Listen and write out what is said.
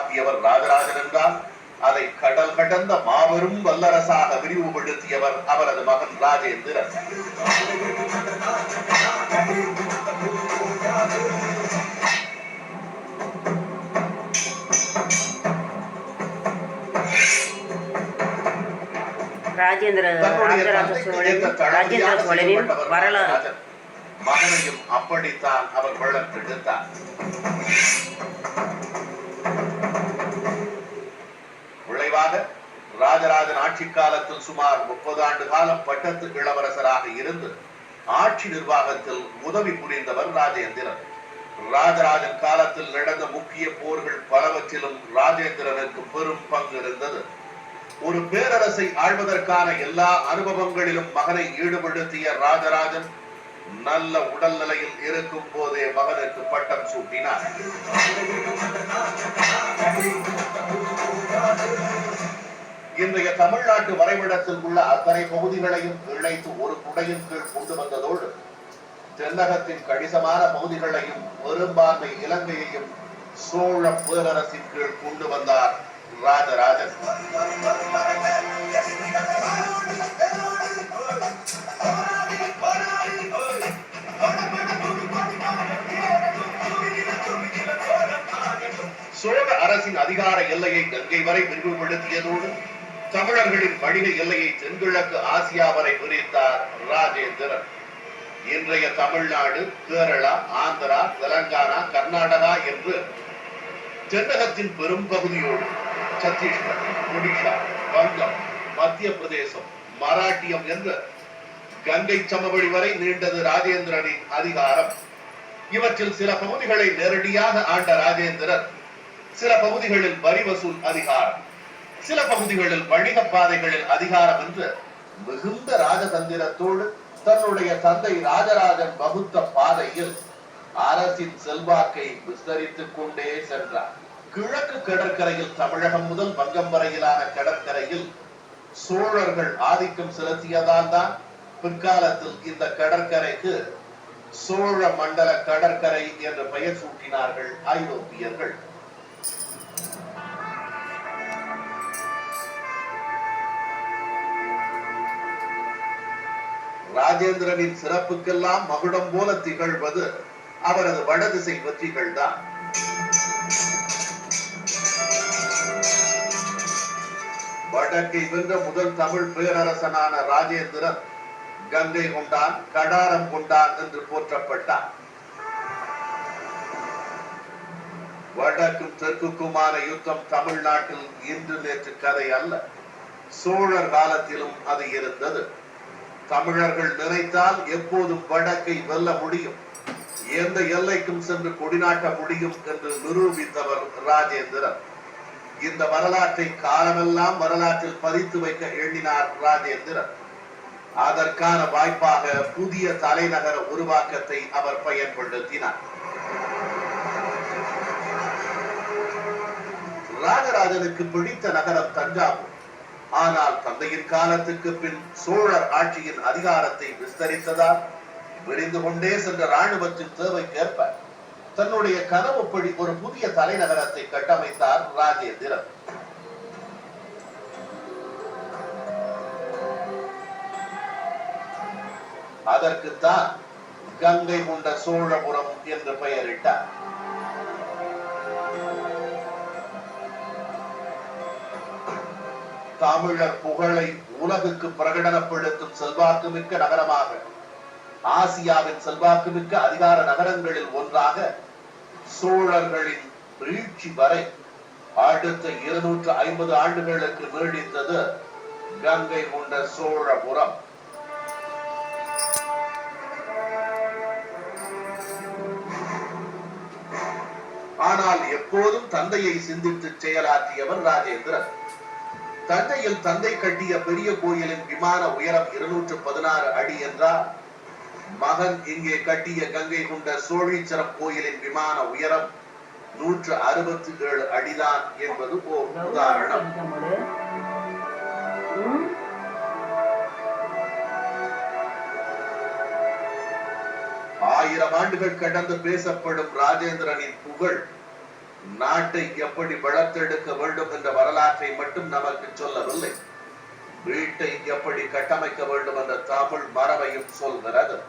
உருவாக்கியவர் ராஜராஜன் என்றால் அதை கடல் கடந்த மாபெரும் வல்லரசாக விரிவுபடுத்தியவர் அவரது மகன் ராஜேந்திரன். ராஜேந்திர ராஜேந்திர சோழனின் வரலாறு. மகனையும் அப்படித்தான் அவர் வளர்த்தெடுத்தார். ராஜராஜன் ஆட்சி காலத்தில் சுமார் முப்பது ஆண்டு காலம் பட்டத்து இளவரசராக இருந்து ஆட்சி நிர்வாகத்தில் உதவி புரிந்தவர் ராஜேந்திரன். ராஜராஜன் காலத்தில் நடந்த முக்கிய போர்கள் பலவற்றிலும் ராஜேந்திரனுக்கு பெரும் பங்கு இருந்தது. ஒரு பேரரசை ஆழ்வதற்கான எல்லா அனுபவங்களிலும் மகனை ஈடுபடுத்திய ராஜராஜன் நல்ல உடல் நிலையில் இருக்கும் போதே மகனுக்கு பட்டம் சூட்டினார். தமிழ்நாட்டு வரைபடத்தில் உள்ள அத்தனை பகுதிகளையும் இணைத்து ஒரு குடையின் கீழ் கொண்டு வந்ததோடு தென்னகத்தின் கணிசமான பகுதிகளையும் பெரும்பான்மை இலங்கையையும் சோழ பேரரசின் கீழ் கொண்டு வந்தார் ராஜராஜன். சோழ அரசின் அதிகார எல்லையை கங்கை வரை விரிவுபடுத்தியதோடு தமிழர்களின் வணிக எல்லையை தென்கிழக்கு ஆசியா வரை விரித்தார் ராஜேந்திரன். இன்றைய தமிழ்நாடு கேரளா ஆந்திரா தெலங்கானா கர்நாடகா என்று தென்னகத்தின் பெரும் பகுதியோடு சத்தீஸ்கர் ஒடிஷா வங்கம் மத்திய பிரதேசம் மராட்டியம் என்று கங்கை சமவெளி வரை நீண்டது ராஜேந்திரனின் அதிகாரம். இவற்றில் சில பகுதிகளை நேரடியாக ஆண்ட ராஜேந்திரன் சில பகுதிகளில் வரி வசூல் அதிகாரம். சில பகுதிகளில் வணிக பாதைகளில் அதிகாரம் என்று மிகுந்த ராஜதந்திரத்தோடு தன்னுடைய தந்தை ராஜராஜன் வகுத்த பாதையில் அரசின் செல்வாக்கை விஸ்தரித்துக் கொண்டே சென்றார். கிழக்கு கடற்கரையில் தமிழகம் முதல் வங்கம் வரையிலான கடற்கரையில் சோழர்கள் ஆதிக்கம் செலுத்தியதால் தான் பிற்காலத்தில் இந்த கடற்கரைக்கு சோழ மண்டல கடற்கரை என்று பெயர் சூட்டினார்கள் ஐரோப்பியர்கள். ராஜேந்திரனின் சிறப்புக்கெல்லாம் மகுடம் போல திகழ்வது அவரது வடதிசை வெற்றிகள் தான் வடக்கை வென்ற முதல் தமிழ் பேரரசனான ராஜேந்திரன் கங்கை கொண்டான் கடாரம் கொண்டான் என்று போற்றப்பட்டான். வடக்கும் தெற்குக்குமான யுத்தம் தமிழ்நாட்டில் இன்று நேற்று கதை அல்ல. சோழர் காலத்திலும் அது இருந்தது. தமிழர்கள் நினைத்தால் எப்போதும் வடக்கை வெல்ல முடியும். எந்த எல்லைக்கும் சென்று கொடிநாட்ட முடியும் என்று நிரூபித்தவர் ராஜேந்திரன். இந்த வரலாற்றை காலமெல்லாம் வரலாற்றில் பதித்து வைக்க எண்ணினார் ராஜேந்திரன். அதற்கான வாய்ப்பாக புதிய தலைநகர உருவாக்கத்தை அவர் பயன்படுத்தினார். ராஜராஜனுக்கு பிடித்த நகரம் தஞ்சாவூர். ஆனால் தந்தையின் காலத்துக்கு பின் சோழர் ஆட்சியின் அதிகாரத்தை விஸ்தரித்ததால் விரிந்து கொண்டே சென்ற ராணுவத்தின் தேவைக்கேற்ப தன்னுடைய கனவுப்படி ஒரு புதிய தலைநகரத்தை கட்டமைத்தார் ராஜேந்திரன். அதற்குத்தான் கங்கை கொண்ட சோழபுரம் என்று பெயரிட்டார். தமிழர் புகழை உலகுக்கு பிரகடனப்படுத்தும் செல்வாக்குமிக்க நகரமாக ஆசியாவின் செல்வாக்குமிக்க அதிகார நகரங்களில் ஒன்றாக சோழர்களின் வீழ்ச்சி வரை அடுத்த இருநூற்று ஐம்பது ஆண்டுகளுக்கு நீடித்தது கங்கை கொண்ட சோழபுரம். ஆனால் எப்போதும் தந்தையை சிந்தித்து செயலாற்றியவர் ராஜேந்திரன். தஞ்சையில் தந்தை கட்டிய பெரிய கோயிலின் விமான உயரம் இருநூற்று பதினாறு அடி என்றால் மகன் இங்கே கட்டிய கங்கை கொண்ட சோழீச்சரம் கோயிலின் விமான உயரம் நூற்று அறுபத்தி ஏழு அடிதான் என்பது ஓர் உதாரணம். ஆயிரம் ஆண்டுகள் கடந்து பேசப்படும் ராஜேந்திரனின் புகழ் நாட்டை எப்படி வளர்த்தெடுக்க வேண்டும் என்ற வரலாற்றை மட்டும் நமக்கு சொல்லவில்லை. வீட்டை எப்படி கட்டமைக்க வேண்டும் என்ற தமிழ் மரபையும் சொல்கிறது.